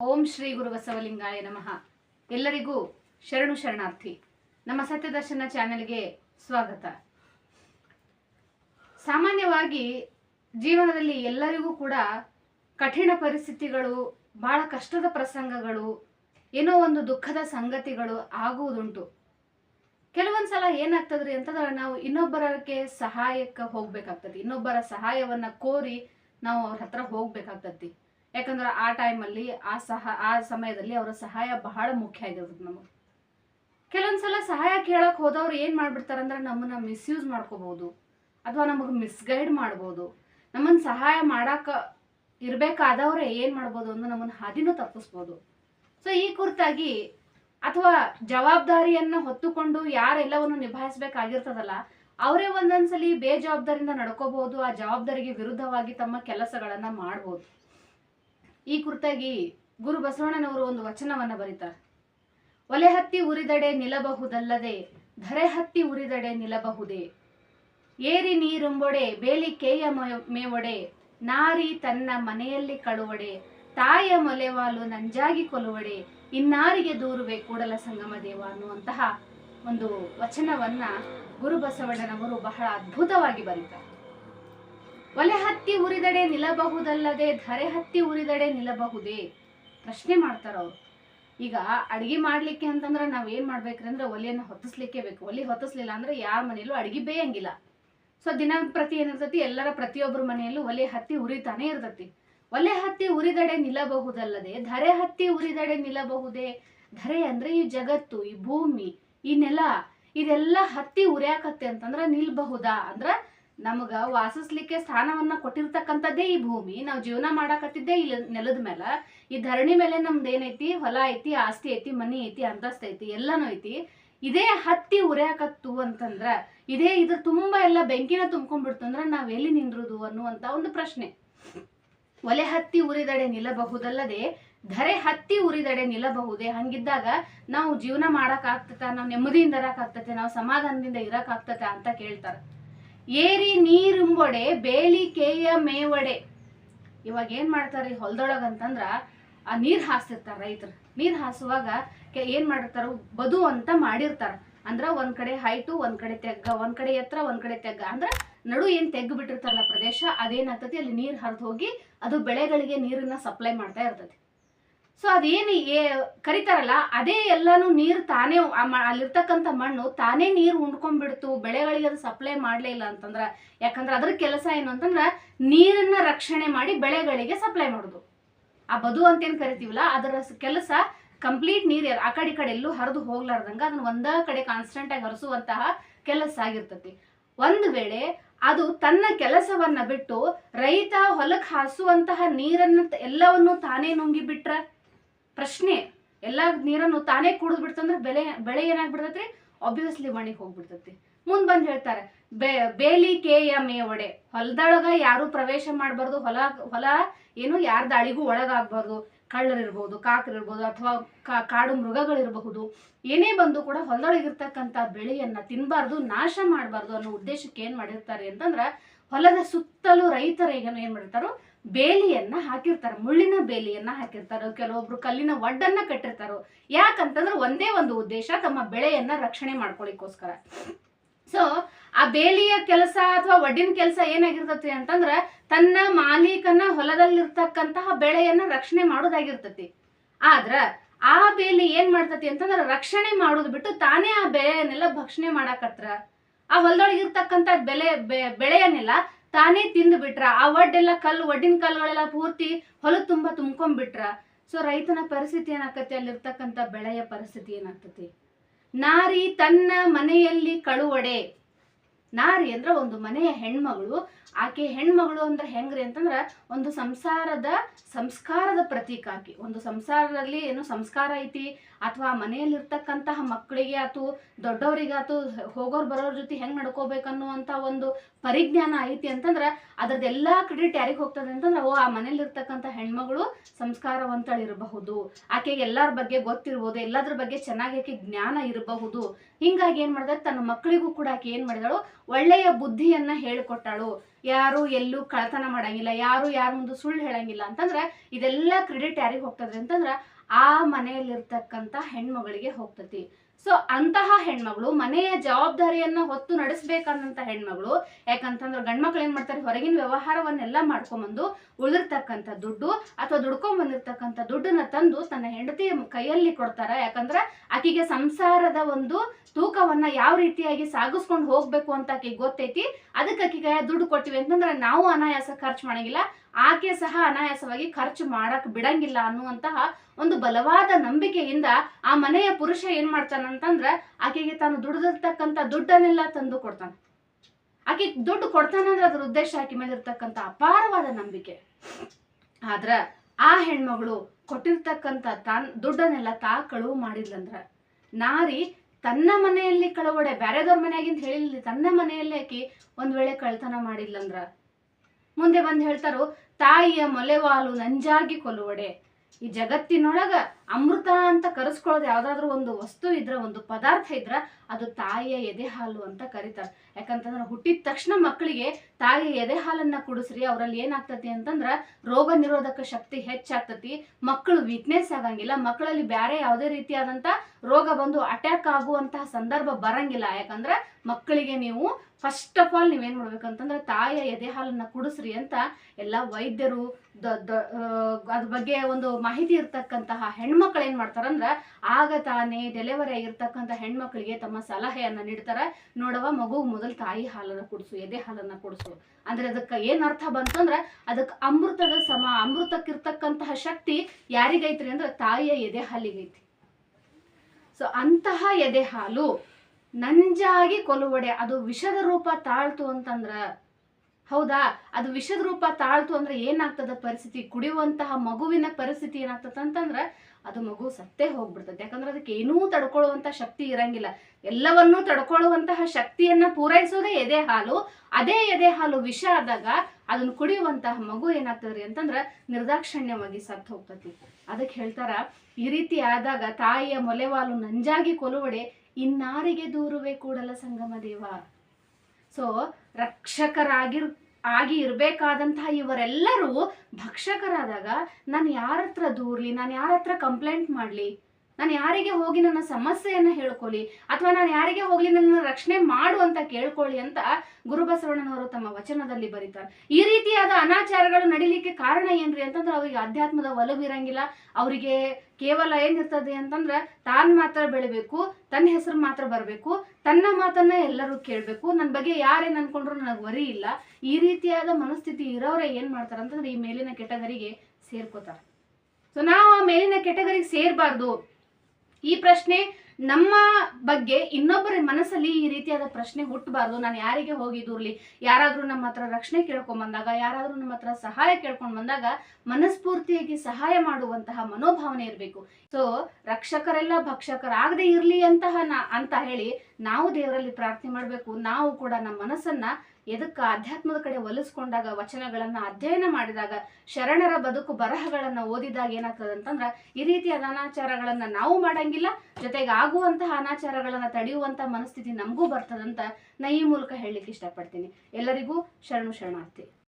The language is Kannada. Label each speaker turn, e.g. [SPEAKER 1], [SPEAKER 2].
[SPEAKER 1] ಓಂ ಶ್ರೀ ಗುರು ಬಸವಲಿಂಗಾಯ ನಮಃ. ಎಲ್ಲರಿಗೂ ಶರಣು ಶರಣಾರ್ಥಿ. ನಮ್ಮ ಸತ್ಯದರ್ಶನ ಚಾನೆಲ್ಗೆ ಸ್ವಾಗತ. ಸಾಮಾನ್ಯವಾಗಿ ಜೀವನದಲ್ಲಿ ಎಲ್ಲರಿಗೂ ಕೂಡ ಕಠಿಣ ಪರಿಸ್ಥಿತಿಗಳು, ಬಹಳ ಕಷ್ಟದ ಪ್ರಸಂಗಗಳು, ಏನೋ ಒಂದು ದುಃಖದ ಸಂಗತಿಗಳು ಆಗುವುದುಂಟು. ಕೆಲವೊಂದು ಸಲ ಏನಾಗ್ತದ್ರಿ ಅಂತಂದ್ರೆ ನಾವು ಇನ್ನೊಬ್ಬರಕ್ಕೆ ಸಹಾಯಕ್ಕೆ ಹೋಗ್ಬೇಕಾಗ್ತದೆ. ಇನ್ನೊಬ್ಬರ ಸಹಾಯವನ್ನ ಕೋರಿ ನಾವು ಅವ್ರ ಹತ್ರ ಹೋಗ್ಬೇಕಾಗ್ತತಿ ಯಾಕಂದ್ರೆ ಆ ಟೈಮಲ್ಲಿ ಆ ಸಹ, ಆ ಸಮಯದಲ್ಲಿ ಅವರ ಸಹಾಯ ಬಹಳ ಮುಖ್ಯ ಆಗಿರ್ತದೆ ನಮಗೆ. ಕೆಲವೊಂದ್ಸಲ ಸಹಾಯ ಕೇಳಕ್ ಹೋದವ್ರು ಏನ್ ಮಾಡ್ಬಿಡ್ತಾರಂದ್ರೆ ನಮ್ಮನ್ನ ಮಿಸ್ಯೂಸ್ ಮಾಡ್ಕೋಬೋದು. ಅಥವಾ ನಮಗೆ ಮಿಸ್ಗೈಡ್ ಮಾಡ್ಬೋದು. ನಮ್ಮನ್ನು ಸಹಾಯ ಮಾಡಾಕ ಇರಬೇಕಾದವರೇ ಏನು ಮಾಡ್ಬೋದು ಅಂದ್ರೆ ನಮ್ಮನ್ನು ಹಾದಿನೂ ತಪ್ಪಿಸ್ಬೋದು. ಸೊ ಈ ಕುರಿತಾಗಿ ಅಥವಾ ಜವಾಬ್ದಾರಿಯನ್ನು ಹೊತ್ತುಕೊಂಡು ಯಾರೆಲ್ಲವನ್ನು ನಿಭಾಯಿಸ್ಬೇಕಾಗಿರ್ತದಲ್ಲ, ಅವರೇ ಒಂದೊಂದ್ಸಲಿ ಬೇಜವಾಬ್ದಾರಿಯಿಂದ ನಡ್ಕೋಬಹುದು ಆ ಜವಾಬ್ದಾರಿಗೆ ವಿರುದ್ಧವಾಗಿ ತಮ್ಮ ಕೆಲಸಗಳನ್ನು ಮಾಡ್ಬೋದು. ಈ ಕುರಿತಾಗಿ ಗುರು ಬಸವಣ್ಣನವರು ಒಂದು ವಚನವನ್ನು ಬರೀತಾರೆ. ಒಲೆ ಹತ್ತಿ ಉರಿದಡೆ ನಿಲ್ಲಬಹುದಲ್ಲದೆ, ಧರೆ ಹತ್ತಿ ಉರಿದಡೆ ನಿಲ್ಲಬಹುದೇ? ಏರಿ ನೀರುಂಬೊಡೆ, ಬೇಲಿ ಕೇಯ ಮೇವೊಡೆ? ನಾರಿ ತನ್ನ ಮನೆಯಲ್ಲಿ ಕಳುವಡೆ, ತಾಯಿಯ ಮೊಲೆವಾಲು ನಂಜಾಗಿ ಕೊಲುವಡೆ? ಇನ್ನಾರಿಗೆ ದೂರುವೆ ಕೂಡಲ ಸಂಗಮ ದೇವ? ಅನ್ನುವಂತಹ ಒಂದು ವಚನವನ್ನ ಗುರು ಬಸವಣ್ಣನವರು ಬಹಳ ಅದ್ಭುತವಾಗಿ ಬರೀತಾರೆ. ಒಲೆ ಹತ್ತಿ ಉರಿದಡೆ ನಿಲ್ಲಬಹುದಲ್ಲದೆ ಧರೆ ಹತ್ತಿ ಉರಿದಡೆ ನಿಲ್ಲಬಹುದೇ? ಪ್ರಶ್ನೆ ಮಾಡ್ತಾರ ಅವ್ರು. ಈಗ ಅಡಿಗೆ ಮಾಡ್ಲಿಕ್ಕೆ ಅಂತಂದ್ರೆ ನಾವ್ ಏನ್ ಮಾಡ್ಬೇಕ್ರಿ ಅಂದ್ರೆ ಒಲೆಯನ್ನ ಹೊತ್ತಿಸ್ಲಿಕ್ಕೆ ಬೇಕು. ಒಲೆ ಹೊತ್ತಿಸ್ಲಿಲ್ಲ ಅಂದ್ರೆ ಯಾರ ಮನೆಯಲ್ಲೂ ಅಡಿಗೆ ಬೇಯಂಗಿಲ್ಲ. ಸೊ ದಿನ ಪ್ರತಿ ಏನಿರ್ತತಿ, ಎಲ್ಲರ ಪ್ರತಿಯೊಬ್ಬರ ಮನೆಯಲ್ಲೂ ಒಲೆ ಹತ್ತಿ ಉರಿತಾನೆ ಇರ್ತತಿ. ಒಲೆ ಹತ್ತಿ ಉರಿದಡೆ ನಿಲ್ಲಬಹುದಲ್ಲದೆ ಧರೆ ಹತ್ತಿ ಉರಿದಡೆ ನಿಲ್ಲಬಹುದೇ? ಧರೆ ಅಂದ್ರೆ ಈ ಜಗತ್ತು, ಈ ಭೂಮಿ, ಈ ನೆಲ, ಇದೆಲ್ಲ ಹತ್ತಿ ಉರಿಯಾಕತ್ತೆ ಅಂತಂದ್ರ ನಿಲ್ಬಹುದಾ? ಅಂದ್ರ ನಮಗ ವಾಸಿಸ್ಲಿಕ್ಕೆ ಸ್ಥಾನವನ್ನ ಕೊಟ್ಟಿರ್ತಕ್ಕಂಥದ್ದೇ ಈ ಭೂಮಿ. ನಾವು ಜೀವನ ಮಾಡಾಕತ್ತಿದ್ದೇ ಇಲ್ಲಿ ನೆಲದ ಮೇಲೆ ಈ ಧರಣಿ ಮೇಲೆ ನಮ್ದು ಏನೈತಿ? ಹೊಲ ಐತಿ, ಆಸ್ತಿ ಐತಿ, ಮನಿ ಐತಿ, ಅಂತಸ್ತು ಐತಿ, ಎಲ್ಲಾನು ಐತಿ. ಇದೇ ಹತ್ತಿ ಉರಿಯಾಕತ್ತು ಅಂತಂದ್ರ, ಇದೇ ಇದ್ರ ತುಂಬಾ ಎಲ್ಲ ಬೆಂಕಿನ ತುಂಬ್ಕೊಂಡ್ಬಿಡ್ತು ಅಂದ್ರ ನಾವ್ ಎಲ್ಲಿ ನಿಂದ್ರುದು ಅನ್ನುವಂತ ಒಂದು ಪ್ರಶ್ನೆ. ಒಲೆ ಹತ್ತಿ ಉರಿದಡೆ ನಿಲ್ಲಬಹುದಲ್ಲದೆ, ಧರೆ ಹತ್ತಿ ಉರಿದಡೆ ನಿಲ್ಲಬಹುದೇ? ಹಂಗಿದ್ದಾಗ ನಾವು ಜೀವನ ಮಾಡಕ್ ಆಗ್ತತ ನಾವು ನೆಮ್ಮದಿಯಿಂದ ಇರಕ್ ಆಗ್ತತೆ ನಾವು ಸಮಾಧಾನದಿಂದ ಇರಕ್ ಆಗ್ತತ ಅಂತ ಕೇಳ್ತಾರ. ಏರಿ ನೀರುಂಬೊಡೆ, ಬೇಲಿ ಕೇಯ ಮೇವಡೆ. ಇವಾಗ ಏನ್ ಮಾಡ್ತಾರೆ ಹೊಲದೊಳಗೆ ಅಂತಂದ್ರೆ ಆ ನೀರ್ ಹಾಸ್ತಿರ್ತಾರ ರೈತರು. ನೀರ್ ಹಾಸುವಾಗ ಏನ್ ಮಾಡಿರ್ತಾರ ಬದು ಅಂತ ಮಾಡಿರ್ತಾರ. ಅಂದ್ರ ಒಂದ್ ಕಡೆ ಹೈಟು ಒಂದ್ ಕಡೆ ತೆಗ್ಗ, ಒಂದ್ ಕಡೆ ಎತ್ತರ, ಒಂದ್ ಕಡೆ ತೆಗ್ಗ. ಅಂದ್ರ ನಡು ಏನ್ ತೆಗ್ಗು ಬಿಟ್ಟಿರ್ತಾರಲ್ಲ ಪ್ರದೇಶ ಅದೇನಾಗ್ತತಿ ಅಲ್ಲಿ ನೀರ್ ಹರಿದು ಹೋಗಿ ಅದು ಬೆಳೆಗಳಿಗೆ ನೀರನ್ನ ಸಪ್ಲೈ ಮಾಡ್ತಾ ಇರ್ತತಿ. ಸೊ ಅದೇನು ಏ- ಕರಿತಾರಲ್ಲ, ಅದೇ ಎಲ್ಲಾನು ನೀರು ತಾನೇ ಅಲ್ಲಿರ್ತಕ್ಕಂಥ ಮಣ್ಣು ತಾನೇ ನೀರು ಉಂಡ್ಕೊಂಡ್ಬಿಡ್ತು ಬೆಳೆಗಳಿಗೆ ಅದು ಸಪ್ಲೈ ಮಾಡ್ಲೇ ಇಲ್ಲ ಅಂತಂದ್ರ, ಯಾಕಂದ್ರೆ ಅದ್ರ ಕೆಲಸ ಏನು ಅಂತಂದ್ರ ನೀರನ್ನ ರಕ್ಷಣೆ ಮಾಡಿ ಬೆಳೆಗಳಿಗೆ ಸಪ್ಲೈ ಮಾಡೋದು. ಆ ಬದು ಅಂತ ಏನ್ ಕರಿತೀವಲ್ಲ, ಅದರ ಕೆಲಸ ಕಂಪ್ಲೀಟ್ ನೀರು ಆ ಕಡೆ ಕಡೆ ಎಲ್ಲೂ ಹರಿದು ಹೋಗ್ಲಾರ್ದಂಗ ಅದನ್ನ ಒಂದ ಕಡೆ ಕಾನ್ಸ್ಟೆಂಟ್ ಆಗಿ ಹರಿಸುವಂತಹ ಕೆಲಸ ಆಗಿರ್ತತಿ. ಒಂದು ವೇಳೆ ಅದು ತನ್ನ ಕೆಲಸವನ್ನ ಬಿಟ್ಟು ರೈತ ಹೊಲಕ್ಕೆ ಹಾಸುವಂತಹ ನೀರನ್ನ ಎಲ್ಲವನ್ನೂ ತಾನೇ ನುಂಗಿ ಬಿಟ್ರ ಪ್ರಶ್ನೆ, ಎಲ್ಲ ನೀರನ್ನು ತಾನೇ ಕುಡಿದ್ಬಿಡ್ತಂದ್ರೆ ಬೆಲೆ, ಬೆಳೆ ಏನಾಗ್ಬಿಡ್ತೈತ್ರಿ ಆಬ್ವಿಯಸ್ಲಿ ಒಣಗಿ ಹೋಗ್ಬಿಡ್ತೈತಿ. ಮುಂದ್ ಬಂದ್ ಹೇಳ್ತಾರೆ, ಬೇ ಬೇಲಿ ಕೇಯ ಮೇವಡೆ, ಹೊಲದೊಳಗ ಯಾರು ಪ್ರವೇಶ ಮಾಡಬಾರ್ದು, ಹೊಲ ಹೊಲ ಏನು ಯಾರ ದಾಳಿಗೂ ಒಳಗಾಗಬಾರ್ದು. ಕಳ್ಳರಿರ್ಬೋದು, ಕಾಕರಿರ್ಬೋದು ಅಥವಾ ಕಾಡು ಮೃಗಗಳಿರಬಹುದು. ಏನೇ ಬಂದು ಕೂಡ ಹೊಲದೊಳಗಿರ್ತಕ್ಕಂಥ ಬೆಳೆಯನ್ನ ತಿನ್ನಬಾರ್ದು ನಾಶ ಮಾಡಬಾರ್ದು ಅನ್ನೋ ಉದ್ದೇಶಕ್ಕೆ ಏನ್ ಮಾಡಿರ್ತಾರೆ ಅಂತಂದ್ರ ಹೊಲದ ಸುತ್ತಲೂ ಈಗ ಏನ್ ಮಾಡಿರ್ತಾರೋ, ಬೇಲಿಯನ್ನ ಹಾಕಿರ್ತಾರೆ. ಮುಳ್ಳಿನ ಬೇಲಿಯನ್ನ ಹಾಕಿರ್ತಾರೋ. ಕೆಲವೊಬ್ರು ಕಲ್ಲಿನ ಒಡ್ಡನ್ನ ಕಟ್ಟಿರ್ತಾರೋ. ಯಾಕಂತಂದ್ರೆ ಒಂದೇ ಒಂದು ಉದ್ದೇಶ, ತಮ್ಮ ಬೆಳೆಯನ್ನ ರಕ್ಷಣೆ ಮಾಡ್ಕೊಳ್ಳಿಕ್ಕೋಸ್ಕರ. ಸೊ ಆ ಬೇಲಿಯ ಕೆಲಸ ಅಥವಾ ಒಡ್ಡಿನ ಕೆಲಸ ಏನಾಗಿರ್ತತಿ ಅಂತಂದ್ರ, ತನ್ನ ಮಾಲೀಕನ ಹೊಲದಲ್ಲಿರ್ತಕ್ಕಂತಹ ಬೆಳೆಯನ್ನ ರಕ್ಷಣೆ ಮಾಡೋದಾಗಿರ್ತತಿ. ಆದ್ರ, ಆ ಬೇಲಿ ಏನ್ ಮಾಡ್ತತಿ ಅಂತಂದ್ರ, ರಕ್ಷಣೆ ಮಾಡೋದು ಬಿಟ್ಟು ತಾನೇ ಆ ಬೆಳೆಯನ್ನೆಲ್ಲ ಭಕ್ಷಣೆ ಮಾಡಾಕತ್ರ. ಆ ಹೊಲದೊಳಗಿರ್ತಕ್ಕಂಥ ಬೆಲೆ, ಬೆ- ಬೆಳೆಯನ್ನೆಲ್ಲ ತಾನೇ ತಿಂದು ಬಿಟ್ರ? ಆ ಒಡ್ಡೆಲ್ಲ ಕಲ್ಲು ಒಡ್ಡಿನ ಕಲ್ಲುಗಳೆಲ್ಲ ಪೂರ್ತಿ ಹೊಲ ತುಂಬ ತುಂಬ್ಕೊಂಡ್ಬಿಟ್ರ ಸೊ ರೈತನ ಪರಿಸ್ಥಿತಿ ಏನಾಗತ್ತೆ ಅಲ್ಲಿರ್ತಕ್ಕಂಥ ಬೆಳೆಯ ಪರಿಸ್ಥಿತಿ ಏನಾಗ್ತತಿ? ನಾರಿ ತನ್ನ ಮನೆಯಲ್ಲಿ ಕಳುವಡೆ. ನಾರಿ ಅಂದ್ರೆ ಒಂದು ಮನೆಯ ಹೆಣ್ಮಗಳು. ಆಕೆ ಹೆಣ್ಮಗಳು ಅಂದ್ರೆ ಹೆಂಗ್ರಿ ಅಂತಂದ್ರ ಒಂದು ಸಂಸಾರದ ಸಂಸ್ಕಾರದ ಪ್ರತೀಕ ಆಕಿ. ಒಂದು ಸಂಸಾರದಲ್ಲಿ ಏನು ಸಂಸ್ಕಾರ ಐತಿ, ಅಥವಾ ಮನೆಯಲ್ಲಿರ್ತಕ್ಕಂತಹ ಮಕ್ಕಳಿಗೆ ಆತು, ದೊಡ್ಡವರಿಗಾತು, ಹೋಗೋರ್ ಬರೋರ್ ಜೊತೆ ಹೆಂಗ್ ನಡ್ಕೋಬೇಕನ್ನುವಂತ ಒಂದು ಪರಿಜ್ಞಾನ ಐತಿ ಅಂತಂದ್ರ ಅದ್ರದ್ದು ಕ್ರೆಡಿಟ್ ಯಾರಿಗೆ ಹೋಗ್ತದೆ ಅಂತಂದ್ರ, ಓ, ಆ ಮನೇಲಿರ್ತಕ್ಕಂಥ ಹೆಣ್ಮಗಳು ಸಂಸ್ಕಾರವಂತಳಿರಬಹುದು ಆಕೆಗೆ ಎಲ್ಲರ ಬಗ್ಗೆ ಗೊತ್ತಿರ್ಬೋದು, ಎಲ್ಲದ್ರ ಬಗ್ಗೆ ಚೆನ್ನಾಗಿ ಆಕೆ ಜ್ಞಾನ ಇರಬಹುದು. ಹಿಂಗಾಗಿ ಏನು ಮಾಡಿದ ತನ್ನ ಮಕ್ಕಳಿಗೂ ಕೂಡ ಆಕೆ ಏನು ಮಾಡಿದಳು, ಒಳ್ಳೆಯ ಬುದ್ಧಿಯನ್ನ ಹೇಳಿಕೊಟ್ಟಾಳು. ಯಾರು ಎಲ್ಲೂ ಕಳತನ ಮಾಡಂಗಿಲ್ಲ, ಯಾರು ಯಾರ ಮುಂದೆ ಸುಳ್ಳು ಹೇಳಂಗಿಲ್ಲ ಅಂತಂದ್ರೆ, ಇದೆಲ್ಲ ಕ್ರೆಡಿಟ್ ಯಾರಿಗೆ ಹೋಗ್ತದೆ ಅಂತಂದ್ರೆ, ಆ ಮನೆಯಲ್ಲಿರ್ತಕ್ಕಂಥ ಹೆಣ್ಮಗಳಿಗೆ ಹೋಗ್ತತಿ. ಸೊ ಅಂತಹ ಹೆಣ್ಮಗಳು ಮನೆಯ ಜವಾಬ್ದಾರಿಯನ್ನ ಹೊತ್ತು ನಡೆಸಬೇಕಾದಂತ ಹೆಣ್ಮಗಳು, ಯಾಕಂತಂದ್ರೆ ಗಂಡ್ಮಕ್ಳು ಏನ್ ಮಾಡ್ತಾರೆ? ಹೊರಗಿನ ವ್ಯವಹಾರವನ್ನೆಲ್ಲ ಮಾಡ್ಕೊಂಬಂದು ಉಳಿರ್ತಕ್ಕಂಥ ದುಡ್ಡು ಅಥವಾ ದುಡ್ಕೊಂಡ್ ಬಂದಿರ್ತಕ್ಕಂಥ ದುಡ್ಡನ್ನ ತಂದು ತನ್ನ ಹೆಂಡತಿಯ ಕೈಯಲ್ಲಿ ಕೊಡ್ತಾರ. ಯಾಕಂದ್ರೆ ಆಕಿಗೆ ಸಂಸಾರದ ಒಂದು ತೂಕವನ್ನ ಯಾವ ರೀತಿಯಾಗಿ ಸಾಗಿಸ್ಕೊಂಡು ಹೋಗ್ಬೇಕು ಅಂತ ಆಕಿಗೆ ಗೊತ್ತೈತಿ. ಅದಕ್ಕೆ ಆಕಿಗೆ ದುಡ್ಡು ಕೊಟ್ಟಿವಿ ಅಂತಂದ್ರೆ ನಾವು ಅನಾಯಾಸ ಖರ್ಚು ಮಾಡಂಗಿಲ್ಲ. ಆಕೆ ಸಹ ಅನಾಯಾಸವಾಗಿ ಖರ್ಚು ಮಾಡಕ್ ಬಿಡಂಗಿಲ್ಲ ಅನ್ನುವಂತಹ ಒಂದು ಬಲವಾದ ನಂಬಿಕೆಯಿಂದ ಆ ಮನೆಯ ಪುರುಷ ಏನ್ ಮಾಡ್ತಾನಂತಂದ್ರ ಆಕೆಗೆ ತಾನು ದುಡ್ದಿರ್ತಕ್ಕಂಥ ದುಡ್ಡನ್ನೆಲ್ಲ ತಂದು ಕೊಡ್ತಾನೆ. ಆಕೆ ದುಡ್ಡು ಕೊಡ್ತಾನಂದ್ರೆ ಅದ್ರ ಉದ್ದೇಶ ಆಕೆ ಮೇಲೆ ಇರ್ತಕ್ಕಂಥ ಅಪಾರವಾದ ನಂಬಿಕೆ. ಆದ್ರ ಆ ಹೆಣ್ಮಗಳು ಕೊಟ್ಟಿರ್ತಕ್ಕಂಥ ತಾನ್ ದುಡ್ಡನ್ನೆಲ್ಲ ತಾ ಕಳುವು ಮಾಡಿದ್ಲಂದ್ರ ನಾರಿ ತನ್ನ ಮನೆಯಲ್ಲಿ ಕಳವಡೆ ಬ್ಯಾರೆದವ್ರ ಮನೆಯಾಗಿಂತ ಹೇಳಿಲ್ಲ ತನ್ನ ಮನೆಯಲ್ಲೇ ಆಕಿ ಒಂದ್ ವೇಳೆ ಕಳ್ತನ ಮಾಡಿದ್ಲಂದ್ರ ಮುಂದೆ ಬಂದು ಹೇಳ್ತಾರೋ ತಾಯಿಯ ಮೊಲೆವಾಲು ನಂಜಾಗಿ ಕೊಲುವಡೆ ಈ ಜಗತ್ತಿನೊಳಗ ಅಮೃತ ಅಂತ ಕರೆಸ್ಕೊಳ್ಳೋದು ಯಾವ್ದಾದ್ರು ಒಂದು ವಸ್ತು ಇದ್ರ, ಒಂದು ಪದಾರ್ಥ ಇದ್ರ, ಅದು ತಾಯಿಯ ಎದೆ ಹಾಲು ಅಂತ ಕರೀತಾರೆ. ಯಾಕಂತಂದ್ರೆ ಹುಟ್ಟಿದ ತಕ್ಷಣ ಮಕ್ಕಳಿಗೆ ತಾಯಿಯ ಎದೆ ಹಾಲನ್ನ ಕುಡಿಸ್ರಿ, ಅವರಲ್ಲಿ ಏನಾಗ್ತತಿ ಅಂತಂದ್ರ ರೋಗ ನಿರೋಧಕ ಶಕ್ತಿ ಹೆಚ್ಚಾಗ್ತತಿ, ಮಕ್ಕಳು ವೀಕ್ನೆಸ್ ಆಗಂಗಿಲ್ಲ, ಮಕ್ಕಳಲ್ಲಿ ಬೇರೆ ಯಾವುದೇ ರೀತಿಯಾದಂತ ರೋಗ ಬಂದು ಅಟ್ಯಾಕ್ ಆಗುವಂತಹ ಸಂದರ್ಭ ಬರಂಗಿಲ್ಲ. ಯಾಕಂದ್ರೆ ಮಕ್ಕಳಿಗೆ ನೀವು ಫಸ್ಟ್ ಆಫ್ ಆಲ್ ನೀವೇನ್ ಮಾಡ್ಬೇಕಂತಂದ್ರೆ ತಾಯಿಯ ಎದೆ ಹಾಲನ್ನ ಕುಡಿಸ್ರಿ ಅಂತ ಎಲ್ಲ ವೈದ್ಯರು ಅದ್ರ ಬಗ್ಗೆ ಒಂದು ಮಾಹಿತಿ ಇರ್ತಕ್ಕಂತಹ ಹೆಣ್ಮಕ್ಳು ಏನ್ ಮಾಡ್ತಾರಂದ್ರ ಆಗ ತಾನೇ ಡೆಲಿವರಿ ಆಗಿರ್ತಕ್ಕಂಥ ಹೆಣ್ಮಕ್ಳಿಗೆ ತಮ್ಮ ಸಲಹೆಯನ್ನ ನೀಡ್ತಾರ. ನೋಡವ ಮಗು ಮೊದಲು ತಾಯಿ ಹಾಲನ್ನ ಕುಡಿಸು, ಎದೆ ಹಾಲನ್ನ ಕುಡಿಸು. ಅಂದ್ರೆ ಅದಕ್ಕೆ ಏನ್ ಅರ್ಥ ಬಂತಂದ್ರ ಅದಕ್ಕೆ ಅಮೃತದ ಸಮ, ಅಮೃತಕ್ಕಿರ್ತಕ್ಕಂತಹ ಶಕ್ತಿ ಯಾರಿಗೈತ್ರಿ ಅಂದ್ರೆ, ತಾಯಿಯ ಎದೆ ಹಾಲಿಗೈತಿ. ಸೊ ಅಂತಹ ಎದೆ ಹಾಲು ನಂಜಾಗಿ ಕೊಲುವಡೆ, ಅದು ವಿಷದ ರೂಪ ತಾಳ್ತು ಅಂತಂದ್ರ, ಹೌದಾ? ಅದು ವಿಷದ ರೂಪ ತಾಳ್ತು ಅಂದ್ರೆ ಏನಾಗ್ತದ ಪರಿಸ್ಥಿತಿ? ಕುಡಿಯುವಂತಹ ಮಗುವಿನ ಪರಿಸ್ಥಿತಿ ಏನಾಗ್ತದ ಅಂತಂದ್ರ ಅದು ಮಗು ಸತ್ತೇ ಹೋಗ್ಬಿಡ್ತದೆ. ಯಾಕಂದ್ರೆ ಅದಕ್ಕೆ ಏನೂ ತಡ್ಕೊಳ್ಳುವಂತ ಶಕ್ತಿ ಇರಂಗಿಲ್ಲ. ಎಲ್ಲವನ್ನೂ ತಡ್ಕೊಳ್ಳುವಂತಹ ಶಕ್ತಿಯನ್ನ ಪೂರೈಸೋದೇ ಎದೆ ಹಾಲು. ಅದೇ ಎದೆ ಹಾಲು ವಿಷ ಆದಾಗ ಅದನ್ನ ಕುಡಿಯುವಂತಹ ಮಗು ಏನಾಗ್ತದ್ರಿ ಅಂತಂದ್ರ ನಿರ್ದಾಕ್ಷಣ್ಯವಾಗಿ ಸತ್ತು ಹೋಗ್ತತಿ ಅದಕ್ಕೆ ಹೇಳ್ತಾರ, ಈ ರೀತಿ ಆದಾಗ ತಾಯಿಯ ಮೊಲೆವಾಲು ನಂಜಾಗಿ ಕೊಲುವಡೆ ಇನ್ನಾರಿಗೆ ದೂರುವೆ ಕೂಡಲ ಸಂಗಮ ದೇವ. ಸೊ ರಕ್ಷಕರಾಗಿರ್ ಆಗಿ ಇರಬೇಕಾದಂತಹ ಇವರೆಲ್ಲರೂ ಭಕ್ಷಕರಾದಾಗ ನಾನು ಯಾರ ಹತ್ರ ದೂರ್ಲಿ? ನಾನು ಯಾರ ಹತ್ರ ಕಂಪ್ಲೇಂಟ್ ಮಾಡಲಿ? ನಾನು ಯಾರಿಗೆ ಹೋಗಿ ನನ್ನ ಸಮಸ್ಯೆಯನ್ನ ಹೇಳ್ಕೊಳ್ಳಿ ಅಥವಾ ನಾನು ಯಾರಿಗೆ ಹೋಗ್ಲಿ ನನ್ನ ರಕ್ಷಣೆ ಮಾಡು ಅಂತ ಕೇಳ್ಕೊಳ್ಳಿ ಅಂತ ಗುರುಬಸವಣ್ಣನವರು ತಮ್ಮ ವಚನದಲ್ಲಿ ಬರೀತಾರೆ. ಈ ರೀತಿಯಾದ ಅನಾಚಾರಗಳು ನಡೀಲಿಕ್ಕೆ ಕಾರಣ ಏನ್ರಿ ಅಂತಂದ್ರೆ ಅವರಿಗೆ ಅಧ್ಯಾತ್ಮದ ಒಲವು ಇರಂಗಿಲ್ಲ. ಅವರಿಗೆ ಕೇವಲ ಏನಿರ್ತದೆ ಅಂತಂದ್ರೆ ತಾನ್ ಮಾತ್ರ ಬೆಳಿಬೇಕು, ತನ್ನ ಹೆಸರು ಮಾತ್ರ ಬರಬೇಕು, ತನ್ನ ಮಾತನ್ನ ಎಲ್ಲರೂ ಕೇಳಬೇಕು. ನನ್ನ ಬಗ್ಗೆ ಯಾರೇನ್ ಅನ್ಕೊಂಡ್ರು ನನಗೆ ವರಿ ಇಲ್ಲ. ಈ ರೀತಿಯಾದ ಮನಸ್ಥಿತಿ ಇರೋರೇ ಏನ್ ಮಾಡ್ತಾರೆ ಅಂತಂದ್ರೆ ಈ ಮೇಲಿನ ಕೆಟಗರಿಗೆ ಸೇರ್ಕೋತಾರೆ. ಸೊ ನಾವು ಆ ಮೇಲಿನ ಕೆಟಗರಿಗೆ ಸೇರ್ಬಾರ್ದು. ಈ ಪ್ರಶ್ನೆ ನಮ್ಮ ಬಗ್ಗೆ ಇನ್ನೊಬ್ಬರ ಮನಸ್ಸಲ್ಲಿ ಈ ರೀತಿಯಾದ ಪ್ರಶ್ನೆ ಹುಟ್ಟಬಾರ್ದು. ನಾನು ಯಾರಿಗೆ ಹೋಗಿ ದೂರ್ಲಿ? ಯಾರಾದ್ರೂ ನಮ್ಮ ಹತ್ರ ರಕ್ಷಣೆ ಕೇಳ್ಕೊಂಡ್ ಬಂದಾಗ, ಯಾರಾದ್ರೂ ನಮ್ಮ ಹತ್ರ ಸಹಾಯ ಕೇಳ್ಕೊಂಡ್ ಬಂದಾಗ ಮನಸ್ಫೂರ್ತಿಯಾಗಿ ಸಹಾಯ ಮಾಡುವಂತಹ ಮನೋಭಾವನೆ ಇರಬೇಕು. ಸೊ ರಕ್ಷಕರೆಲ್ಲ ಭಕ್ಷಕರಾಗದೆ ಇರ್ಲಿ ಅಂತಹ ನಾ- ಅಂತ ಹೇಳಿ ನಾವು ದೇವರಲ್ಲಿ ಪ್ರಾರ್ಥನೆ ಮಾಡಬೇಕು. ನಾವು ಕೂಡ ನಮ್ಮ ಮನಸ್ಸನ್ನ ಎದಕ್ಕೆ ಆಧ್ಯಾತ್ಮದ ಕಡೆ ಒಲಿಸ್ಕೊಂಡಾಗ ವಚನಗಳನ್ನ ಅಧ್ಯಯನ ಮಾಡಿದಾಗ ಶರಣರ ಬದುಕು ಬರಹಗಳನ್ನ ಓದಿದಾಗ ಏನಾಗ್ತದೆ ಅಂತಂದ್ರ ಈ ರೀತಿ ಅನಾಚಾರಗಳನ್ನ ನಾವು ಮಾಡಂಗಿಲ್ಲ, ಜೊತೆಗೆ ಆಗುವಂತಹ ಅನಾಚಾರಗಳನ್ನ ತಡೆಯುವಂತ ಮನಸ್ಥಿತಿ ನಮಗೂ ಬರ್ತದಂತ ನಾ ಈ ಮೂಲಕ ಹೇಳಲಿಕ್ಕೆ ಇಷ್ಟಪಡ್ತೀನಿ. ಎಲ್ಲರಿಗೂ ಶರಣು ಶರಣಾರ್ಥಿ.